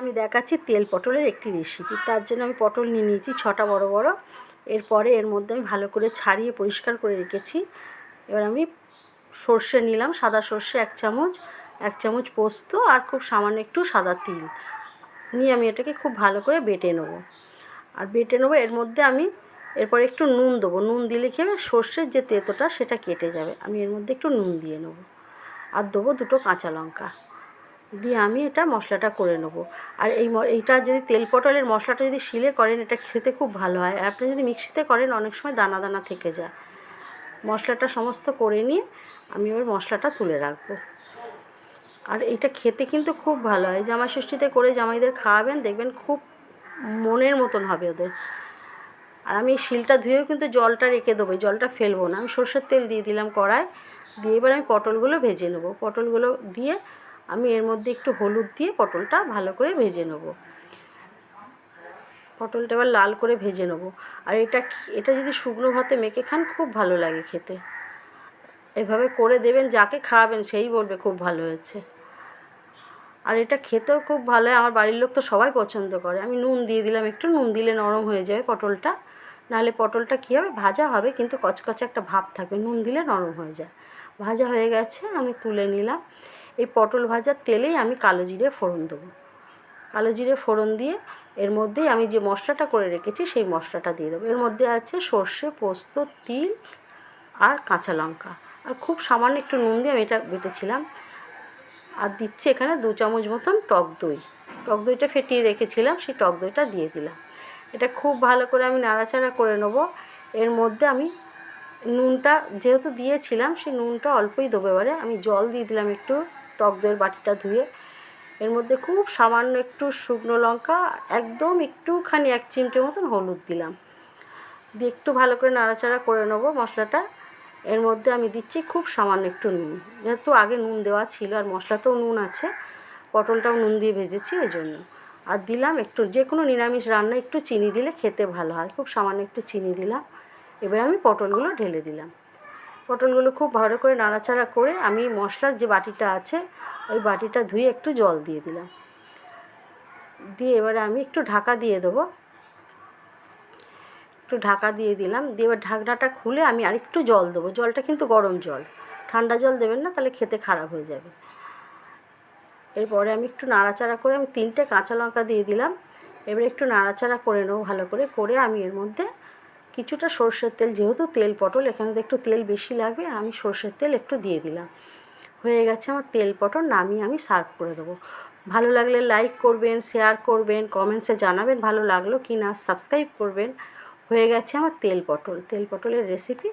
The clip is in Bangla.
আমি দেখাচ্ছি তেল পটলের একটি রেসিপি তার জন্য আমি পটল নিয়ে নিয়েছি ছটা বড় বড়। এরপরে এর মধ্যে আমি ভালো করে ছাড়িয়ে পরিষ্কার করে রেখেছি। এবার আমি সর্ষে নিলাম, সাদা সর্ষে এক চামচ এক চামচ পোস্ত আর খুব সামান্য একটু সাদা তিল। নিয়ে আমি এটাকে খুব ভালো করে বেটে নেব। আর বেটে নেব, এর মধ্যে আমি এরপর একটু নুন দেবো। নুন দিলে কি হবে? সর্ষের যে তেতোটা সেটা কেটে যাবে। আমি এর মধ্যে একটু নুন দিয়ে নেব। আর দেবো দুটো কাঁচা লঙ্কা। দিয়ে আমি এটা মশলাটা করে নেব। আর এই এইটা যদি তেল পটলের মশলাটা যদি শিলে করেন, এটা খেতে খুব ভালো হয়। আর আপনি যদি মিক্সিতে করেন, অনেক সময় দানা দানা থেকে যায়। মশলাটা সমস্ত করে নিয়ে আমি এবার মশলাটা তুলে রাখব। আর এটা খেতে কিন্তু খুব ভালো হয়। জামাই ষষ্ঠীতে করে জামাইদের খাওয়াবেন, দেখবেন খুব মনের মতন হবে ওদের। আর আমি শিলটা ধুয়েও কিন্তু জলটা রেখে দেবো জলটা ফেলব না। আমি সর্ষের তেল দিয়ে দিলাম কড়ায় দিয়ে এবার আমি পটলগুলো ভেজে নেব। পটলগুলো দিয়ে আমি এর মধ্যে একটু হলুদ দিয়ে পটলটা ভালো করে ভেজে নেব। পটলটা এবার লাল করে ভেজে নেব। আর এটা এটা যদি শুকনো ভাতে মেখে খান, খুব ভালো লাগে খেতে। এভাবে করে দেবেন, যাকে খাওয়াবেন সেই বলবে খুব ভালো হয়েছে। আর এটা খেতেও খুব ভালো হয়, আমার বাড়ির লোক তো সবাই পছন্দ করে। আমি নুন দিয়ে দিলাম, একটু নুন দিলে নরম হয়ে যাবে পটলটা। নাহলে পটলটা কী হবে? ভাজা হবে, কিন্তু কচকচে একটা ভাব থাকবে, নুন দিলে নরম হয়ে যায়। ভাজা হয়ে গেছে, আমি তুলে নিলাম। এই পটল ভাজার তেলেই আমি কালো জিরে ফোড়ন দেবো। কালো জিরে ফোড়ন দিয়ে এর মধ্যেই আমি যে মশলাটা করে রেখেছি সেই মশলাটা দিয়ে দেবো। এর মধ্যে আছে সর্ষে, পোস্ত, তিল আর কাঁচা লঙ্কা। আর খুব সামান্য একটু নুন দিয়ে আমি এটা বেটেছিলাম। আর দিচ্ছি এখানে দু চামচ মতন টক দই। টক দইটা ফেটিয়ে রেখেছিলাম, সেই টক দইটা দিয়ে দিলাম। এটা খুব ভালো করে আমি নাড়াচাড়া করে নেব। এর মধ্যে আমি নুনটা যেহেতু দিয়েছিলাম, সেই নুনটা অল্পই দেবো এবারে। আমি জল দিয়ে দিলাম একটু। টক দইয়ের বাটিটা ধুয়ে, এর মধ্যে খুব সামান্য একটু শুকনো লঙ্কা, একদম একটুখানি এক চিমটে মতন হলুদ দিলাম। দিয়ে একটু ভালো করে নাড়াচাড়া করে নেব মশলাটা। এর মধ্যে আমি দিচ্ছি খুব সামান্য একটু নুন। যেহেতু আগে নুন দেওয়া ছিল আর মশলাতেও নুন আছে, পটলটাও নুন দিয়ে ভেজেছি এই জন্য আর দিলাম একটু যে কোনো নিরামিষ রান্না একটু চিনি দিলে খেতে ভালো হয়। খুব সামান্য একটু চিনি দিলাম। এবার আমি পটলগুলো ঢেলে দিলাম। পটলগুলো খুব ভালো করে নাড়াচাড়া করে আমি মশলার যে বাটিটা আছে, ওই বাটিটা ধুয়ে একটু জল দিয়ে দিলাম। দিয়ে এবারে আমি একটু ঢাকা দিয়ে দেবো। একটু ঢাকা দিয়ে দিলাম। দিয়ে এবার ঢাকনাটা খুলে আমি আরেকটু জল দেবো। জলটা কিন্তু গরম জল। ঠান্ডা জল দেবেন না, তাহলে খেতে খারাপ হয়ে যাবে। এরপরে আমি একটু নাড়াচাড়া করে আমি তিনটে কাঁচা লঙ্কা দিয়ে দিলাম। এবার একটু নাড়াচাড়া করে নেব ভালো করে। করে আমি এর মধ্যে কিছুটা সর্ষের তেল, যেহেতু তেল পটল, এখানে একটু তেল বেশি লাগবে, আমি সর্ষের তেল একটু দিয়ে দিলাম। হয়ে গেছে আমার তেল পটল, নামিয়ে আমি সার্ভ করে দেবো। ভালো লাগলে লাইক করবেন, শেয়ার করবেন, কমেন্টসে জানাবেন ভালো লাগল কি না সাবস্ক্রাইব করবেন। হয়ে গেছে আমার তেল পটল। তেল পটলের রেসিপি